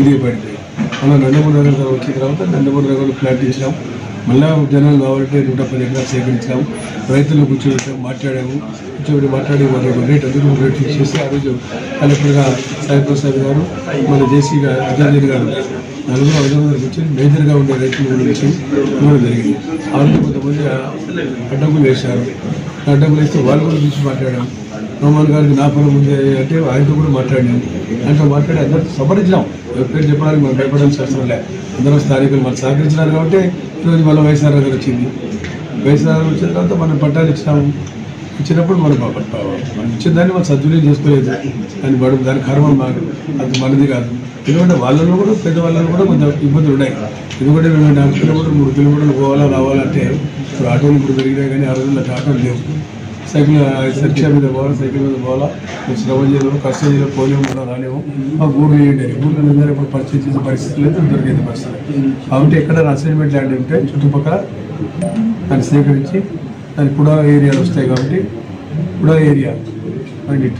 ఇది పడింది. మనం నందమూరి నగర్ వచ్చిన తర్వాత నందమూరి నగర్లో ఫ్లాట్ ఇచ్చినాం. మళ్ళా జనాలు కావాలంటే నూట పది ఎకరాలు సేకరించినాం. రైతులు కూర్చోబెట్టాము మాట్లాడాము. కూర్చోబెట్టి మాట్లాడి వాళ్ళ రేట్ అందుకు రేట్ ఫిక్స్ చేసి ఆ రోజు కలెక్టర్గా సాయి ప్రసాద్ గారు మన జేసీగా అజయ్ గారు నలుగురు ఐదు వందల వచ్చి మేజర్గా ఉండే రైతులు గురించి ఇవ్వడం జరిగింది. ఆ రోజు కొంతమంది అడ్డంకులు వేశారు. అడ్డంకులు వేస్తే వాళ్ళు కూడా చూసి మాట్లాడాం రోమన్ గారికి నా ఉంది అంటే ఆయనతో కూడా మాట్లాడినాం. ఆయనతో మాట్లాడి అందరూ సపరించాం ఎవరి పేరు చెప్పడానికి మనం భయపడాల్సిన అవసరం లే అందరం స్థానికులు మనం సహకరించినారు కాబట్టి ఈరోజు మళ్ళీ వైఎస్ఆర్ గారు వచ్చింది. వైఎస్ఆర్ వచ్చిన తర్వాత మనం పట్టాలు ఇచ్చినాము ఇచ్చినప్పుడు మనం మనం ఇచ్చిన దాన్ని మనం సద్వినియోగం చేసుకోలేదు. దాని బడు దాని కర్మ మాకు. అది మనది కాదు. ఎందుకంటే వాళ్ళలో కూడా పెద్దవాళ్ళలో కూడా కొంచెం ఇబ్బందులు ఉన్నాయి. ఎందుకంటే మేము నాలుగు కిలోమీటర్లు మూడు కిలోమీటర్లు పోవాలా రావాలంటే ఇప్పుడు ఆటోలు ఇప్పుడు పెరిగినాయి కానీ ఆ రోజుల్లో ఆటోలు లేవు. సైకిల్ రిక్షా మీద పోవాలా సైకిల్ మీద పోవాలా? శ్రమ చేయలేము కష్టం చేయలేము పోలేము కూడా రాలేము ఆ ఊర్లు వేయండి ఊర్లో అందరూ ఇప్పుడు పరిస్థితి చేసే పరిస్థితి లేదు దొరికేది పరిస్థితి కాబట్టి ఎక్కడ అసైన్మెంట్ ల్యాండ్ ఉంటే చుట్టుపక్కల దాన్ని సేకరించి దాని కూడా ఏరియాలు వస్తాయి కాబట్టి కూడా ఏరియా. పండిట్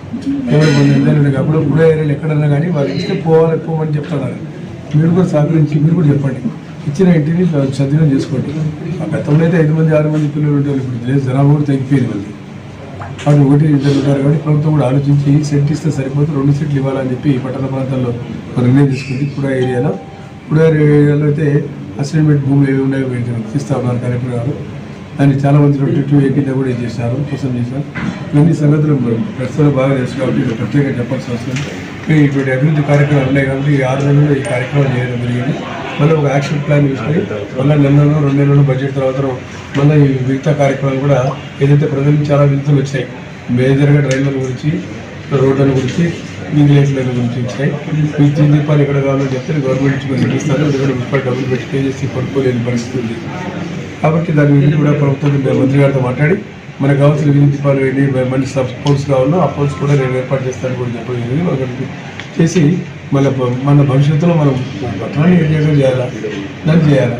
ఎవరు మన నిర్ధారణ కాకుండా కూడా ఏరియాలు ఎక్కడన్నా కానీ వాళ్ళు ఇస్తే పోవాలి పోమని చెప్తున్నారు మీరు కూడా సహకరించి మీరు కూడా చెప్పండి. ఇచ్చిన ఇంటిని సద్వినియోగం చేసుకోండి. ఆ గతంలో అయితే ఐదు మంది ఆరు మంది పిల్లలు ఉంటే ఇప్పుడు. జనాభా కూడా తగ్గిపోయింది మళ్ళీ. వాళ్ళు ఒకటి ఇద్దరు ఉంటారు కాబట్టి ప్రభుత్వం కూడా ఆలోచించి సెట్ ఇస్తే సరిపోతే రెండు సెట్లు ఇవ్వాలని చెప్పి పట్టణ ప్రాంతాల్లో ఒక నిర్ణయం తీసుకుంది కూడా ఏరియాలో. కూడా ఏరియాలో అయితే అసైన్మెంట్ భూములు ఏవి ఉన్నాయో వీటిని ఉన్నారు కలెక్టర్ గారు. దాన్ని చాలా మంది ట్వంటీ టూ ఏపీలో కూడా చేశారు కోసం చేశారు. ఇవన్నీ సంగతులు ప్రస్తుతం బాగా తెలుసు కాబట్టి ప్రత్యేకంగా చెప్పాల్సిన అవసరం ఇటువంటి అభివృద్ధి కార్యక్రమాలు ఉన్నాయి కాబట్టి ఈ ఆరు నెలల్లో ఈ కార్యక్రమాలు చేయడం జరిగింది. మళ్ళీ ఒక యాక్షన్ ప్లాన్ తీసుకొని మళ్ళీ నెలలో రెండు నెలలు బడ్జెట్ తర్వాత మళ్ళీ ఈ మిగతా కార్యక్రమాలు కూడా ఏదైతే ప్రజలు చాలా విలుతులు వచ్చాయి. మేజర్గా డ్రైన్ల గురించి రోడ్ల గురించి ఇంగ్లీష్ల గురించి వచ్చాయి. మీకు తిని దీపాలు ఇక్కడ కావాలో చెప్తే గవర్నమెంట్ నుంచి ఇస్తారు ఎందుకంటే ముప్పై డబ్బులు పెట్టి పే చేసి పడుకోలేని పరిస్థితి ఉంది. కాబట్టి దాని గురించి కూడా ప్రభుత్వం మంత్రి గారితో మాట్లాడి మనకు కావాల్సిన విద్యుత్ దీపాలు వెళ్ళి మంచి సపోర్ట్స్ కావాలో ఆ పోల్స్ కూడా నేను ఏర్పాటు చేస్తాను కూడా చెప్పడం జరిగింది. చేసి మళ్ళీ మన భవిష్యత్తులో మనం పట్టణాన్ని ఏం చేయడం చేయాలా? దాన్ని చేయాలా?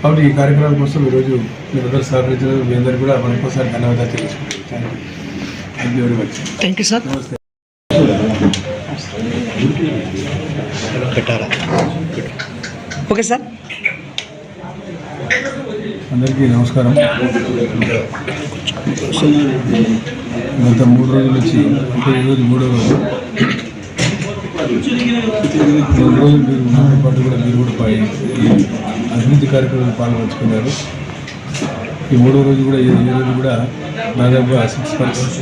కాబట్టి ఈ కార్యక్రమం కోసం ఈరోజు మీరు అందరూ సహకరించిన మీ అందరికీ కూడా మనకోసారి ధన్యవాదాలు తెలుసుకుంటాను thank you. Very much. Thank you sir నమస్తే. ఓకే సార్ అందరికీ నమస్కారం. గత మూడు రోజుల నుంచి అంటే ఈరోజు మూడో రోజు మూడు రోజులు మీరు పాటు కూడా మీరు కూడా పై ఈ అభివృద్ధి కార్యక్రమంలో పాల్గొంచుకున్నారు ఈ మూడో రోజు కూడా ఈ రోజు కూడా దాదాపుగా సిక్స్ పర్సెంట్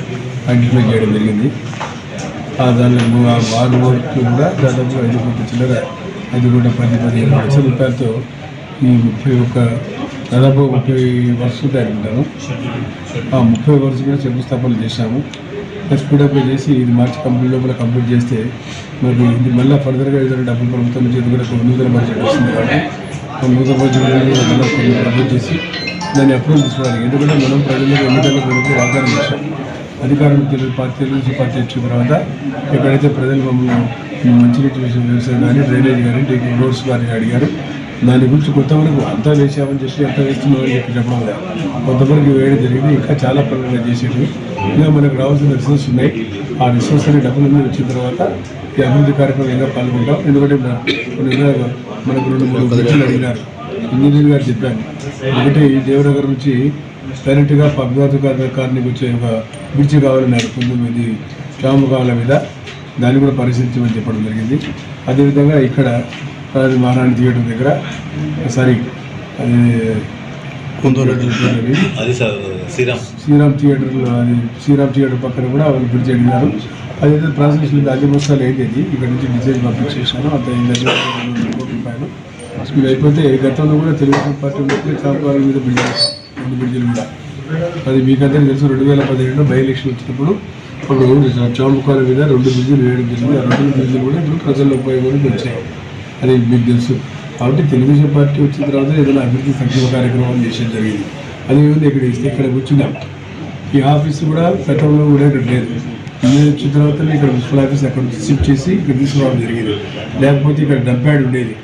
ఐడెంటిఫై చేయడం జరిగింది. ఆ దానిలో ము- ఆ వార్డు వరకు కూడా దాదాపు ఐదు కోట్ల చిల్లర ఐదు కోట్ల పది పదిహేను లక్షల రూపాయలతో ఈ ముప్పై ఒక్క దాదాపు ముప్పై వరుసలు అనుకుంటాను ఆ ముప్పై వర్షం కూడా శంకుస్థాపన చేశాము. ప్లస్ అప్లై చేసి ఇది మార్చి కంప్లీట్ లోపల కంప్లీట్ చేస్తే మరి ఇది మళ్ళీ ఫర్దర్గా ఏదైనా డబ్బులు ప్రభుత్వం నుంచి కూడా ఒక నూతన బడ్జెట్ వస్తుంది కాబట్టి ఆ నూతన బడ్జెట్ మళ్ళీ కంప్లీట్ చేసి దాన్ని అప్రూవల్ తీసుకోవాలి ఎందుకంటే మనం ప్రజలకు ఎన్నికల ప్రభుత్వం వాగ్దానం చేశాం. అధికారం తెలుగు పార్టీ తెలుగు పార్టీ వచ్చిన తర్వాత ఎక్కడైతే ప్రజలు మమ్మల్ని మంచినీటి విషయం వ్యవసాయం కానీ డ్రైనేజ్ కానీ టీ- రోడ్స్ కానీ అడిగారు. దాని గురించి కొంతవరకు అంతా వేసామని చెప్పి ఎంత వేస్తున్నామని చెప్పి చెప్పడం లేదు. కొంతవరకు వేయడం జరిగింది. ఇంకా చాలా పనులు చేసేవి ఇంకా మనకు రావాల్సిన రిసోర్స్ ఉన్నాయి. ఆ రిసోర్స్ అనే డబ్బులు అన్నీ వచ్చిన తర్వాత ఈ అభివృద్ధి కార్యక్రమం ఇంకా పాల్గొంటాం? ఎందుకంటే కొన్ని మనకు రెండు మూడు బ్రిడ్జిలు అడిగినారు. ఇంజనీర్ గారు చెప్పాను ఒకటి ఈ దేవనగర్ నుంచి డైరెక్ట్గా పబ్బాతు కార్నికి వచ్చే ఒక బ్రిడ్జి కావాలన్నారు పంతొమ్మిది చాముగాల మీద. దాన్ని కూడా పరిశీలించమని చెప్పడం జరిగింది. అదేవిధంగా ఇక్కడ మహారాణి థియేటర్ దగ్గర సారీ అది కొందరు అది సార్ శ్రీరామ్. శ్రీరామ్ థియేటర్లో అది శ్రీరామ్ థియేటర్ పక్కన కూడా వాళ్ళు బ్రిడ్జ్ అడిగినారు అదైతే అన్ని మొత్తాలు ఏంటి ఇక్కడ నుంచి డిజైన్ పంపించేసాను అంత రూపాయలు ఇది అయిపోతే గతంలో కూడా తెలుగుదేశం పార్టీ ఉన్నప్పుడు మీద బ్రిడ్జ్. రెండు బ్రిడ్జిలు కూడా అది మీకందరికీ తెలుసు రెండు వేల పదిహేడులో బై ఎలక్షన్ వచ్చినప్పుడు అప్పుడు చౌముఖాల మీద రెండు బ్రిడ్జిలు వేయడం జరిగింది. ఆ రెండు బ్రిడ్జిలు కూడా ఇప్పుడు ప్రజల్లో ఉపయోగపడి వచ్చాయి. అది మీకు తెలుసు. కాబట్టి తెలుగుదేశం పార్టీ వచ్చిన తర్వాత ఏదైనా అభివృద్ధి సంక్షేమ కార్యక్రమాలు చేసేది జరిగింది. అదేవిధంగా ఇక్కడ ఇస్తే ఇక్కడ కూర్చున్నాం. ఈ ఆఫీస్ కూడా గతంలో కూడా ఇక్కడ లేదు. నేను వచ్చిన తర్వాత ఇక్కడ మున్సిపల్ ఆఫీస్ అక్కడ నుంచి షిఫ్ట్ చేసి ఇక్కడ తీసుకురావడం జరిగింది. లేకపోతే ఇక్కడ డబ్బ్యాడ్ ఉండేది.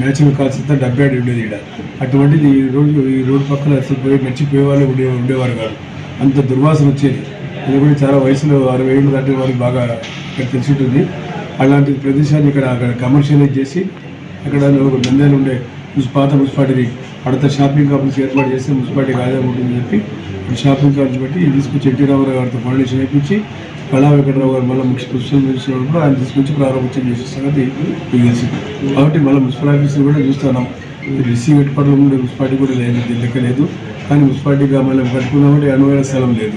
మ్యాచింగ్ కాల్స్ అంతా డబ్బాడ్ ఉండేది ఇక్కడ. అటువంటిది ఈ రోజు ఈ రోడ్డు పక్కన అసలు పోయి నచ్చిపోయే వాళ్ళు ఉండే ఉండేవారు కాదు. అంత దుర్వాసన వచ్చేది. ఇది కూడా చాలా వయసులో అరవై ఏళ్ళు దాటి వారికి బాగా ఇక్కడ తెలిసి ఉంటుంది. అలాంటి ప్రదేశాన్ని ఇక్కడ అక్కడ కమర్షియలైజ్ చేసి అక్కడ ఒక నంద్యాల ఉండే పాత మున్సిపాలిటీ అడత షాపింగ్ కాంప్లెక్స్ ఏర్పాటు చేస్తే మున్సిపాలిటీకి ఆదాయం ఉంటుందని చెప్పి షాపింగ్ కాంప్లెక్స్ బట్టి తీసుకొచ్చి ఎన్టీ రామారావు గారితో ఫౌండేషన్ వేయించి కళా వెంకటరావు గారు మళ్ళీ ముఖ్య పుస్తకం మినిస్టర్ ఆయన తీసుకొచ్చి ప్రారంభించే చేసే సంగతి మీకు తెలిసింది. కాబట్టి మళ్ళీ మున్సిపల్ ఆఫీసులు కూడా చూస్తున్నాం. రిసీవ్ పెట్టుకోవడం ఉండే మున్సిపాలిటీ కూడా లేదు లెక్కలేదు లెక్క లేదు. కానీ మున్సిపాలిటీగా మళ్ళీ కట్టుకున్నామంటే అనువైన స్థలం లేదు.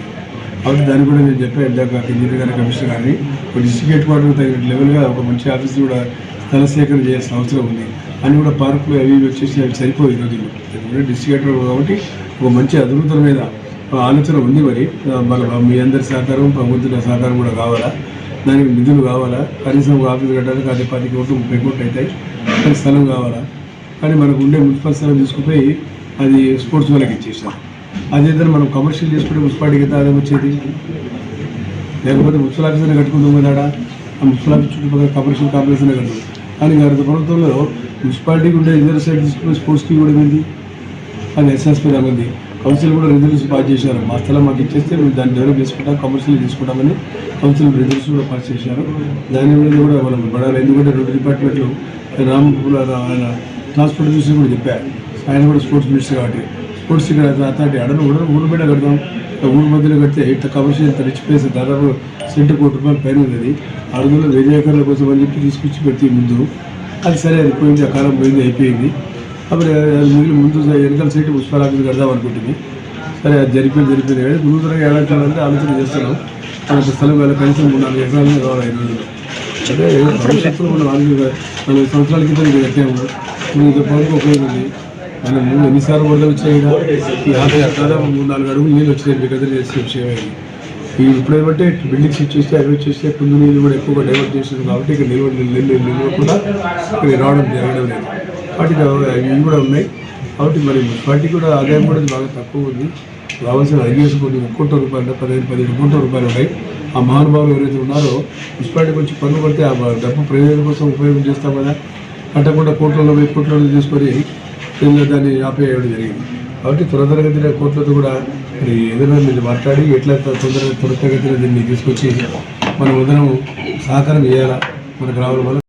కాబట్టి దాన్ని కూడా నేను చెప్పాను ఇందాక ఇంజనీర్ గారి కమిషనర్ గారిని ఒక డిస్ట్రిక్ట్ హెడ్ క్వార్టర్ తగిన లెవెల్గా ఒక మంచి ఆఫీస్ కూడా స్థల సేకరణ చేయాల్సిన అవసరం ఉంది. అని కూడా పార్కులు అవి ఇవి వచ్చేసి అవి సరిపోయి రోజుల్లో. డిస్ట్రిక్ట్ కాబట్టి ఒక మంచి అద్భుతమైన ఆలోచన ఉంది మరి. మన మీ అందరి సహకారం ప్రభుత్వ సహకారం కూడా కావాలా? దానికి నిధులు కావాలా? కనీసం ఒక ఆఫీస్ కట్టడానికి అది పది కోట్లు ముప్పై కోట్లు అవుతాయి. కానీ స్థలం కావాలా? కానీ మనకు ఉండే మున్సిపల్ స్థలం తీసుకుపోయి అది స్పోర్ట్స్ వాళ్ళకి ఇచ్చేసాం. అదేదైనా మనం కమర్షియల్ చేసుకుంటే మున్సిపాలిటీకి అయితే ఆదాయం వచ్చేది? లేకపోతే మున్సిపల్ ఆఫీసర్ని కట్టుకుందాం కదా ఆ మున్సిపల్ ఆఫీస్ చుట్టుపక్కల కమర్షియల్ కాంప్లెక్స్ అనే కట్టు కానీ గత ప్రభుత్వంలో మున్సిపాలిటీకి ఉండే రిజర్వ్ సైడ్ తీసుకుని స్పోర్ట్స్కి కూడా ఉంది అది ఎస్ఎస్పీ ఉంది కౌన్సిల్ కూడా రిజల్ట్స్ పాస్ చేశారు. మా స్థలం మాకు ఇచ్చేస్తే మేము దాన్ని డెవలప్ చేసుకుంటాం కమర్షియల్ తీసుకుంటామని కౌన్సిల్ రిజల్ట్స్ కూడా పాస్ చేశారు. దాని మీద కూడా మనం పడాలి. ఎందుకంటే రెండు డిపార్ట్మెంట్లు రామ్ ఆయన ట్రాన్స్పోర్ట్ మినిస్టర్ కూడా చెప్పారు. ఆయన కూడా స్పోర్ట్స్ మినిస్టర్ కాబట్టి. స్పోర్ట్స్ ఇక్కడ అడను కూడా ఊరు మీద కడతాం. ఊరు మధ్యలో కడితే ఇట్లా కమర్షియల్ ఇంత రిచ్ ప్లేస్ దాదాపు సెంటు కోటి రూపాయలు పైన ఉన్నది. అది అడుగులో విజయకరణ కోసం అని చెప్పి తీసుకొచ్చి పెడితే ముందు. అది సరే అది పోయింది ఆ కాలం పోయింది అయిపోయింది. అప్పుడు అది మిగిలిన ముందు వెనకాల సైట్ పుష్పాల కడదాం అనుకుంటుంది. సరే అది జరిపోయింది జరిపోయింది కానీ నూతనంగా ఎలా చేయాలంటే ఆలోచన చేస్తున్నాం. మనకు స్థలం వేల కనీసం మూడు నాలుగు ఎకరాలు కావాలి ఐదు రోజులు అదే భవిష్యత్తులో మనం నాలుగు నలభై సంవత్సరాల క్రితం ఇది కట్టాము. ఇంత పనులకు ఉపయోగం మనం ముందు ఎన్నిసార్లు వరదలు వచ్చాయి ఈడ? ఈ ఆఫీస్ దాదాపు మూడు నాలుగు అడుగులు నీళ్ళు వచ్చినాయి మీకు అదే చేసే విషయం ఈ ఇప్పుడు ఏమంటే బిల్డింగ్స్ ఇచ్చేస్తే అవి వచ్చేస్తే కుందు నీళ్ళు కూడా ఎక్కువగా డైవర్ట్ చేస్తుంది కాబట్టి ఇక్కడ నిల్వ నిల్వ నిల్వకుండా ఇక్కడ రావడం జరగడం లేదు. వాటికి ఇవి కూడా ఉన్నాయి. కాబట్టి మరి మున్సిపాలిటీ కూడా ఆదాయం కూడా బాగా తక్కువ ఉంది. రావాల్సిన ఐడియాస్ కొన్ని కోట్ల రూపాయలు పదిహేను పదిహేను కోట్ల రూపాయలు ఉన్నాయి. ఆ మహానుభావులు ఎవరైతే ఉన్నారో మున్సిపాలిటీకి వచ్చి పన్ను కడితే ఆ డబ్బు ప్రయోజనం కోసం ఉపయోగం చేస్తాం కదా. కట్టకుండా కోట్లలో వెయ్యి కోట్లలో తీసుకొని దీనిలో దాన్ని ఆపేయడం జరిగింది. కాబట్టి త్వరతరగతిన కోర్టులతో కూడా మరి ఏదైనా మీరు మాట్లాడి ఎట్లా తొందరగా త్వరితగతిన దీన్ని తీసుకొచ్చి మనం ఉదయం సహకారం చేయాలా మనకు రావడం వల్ల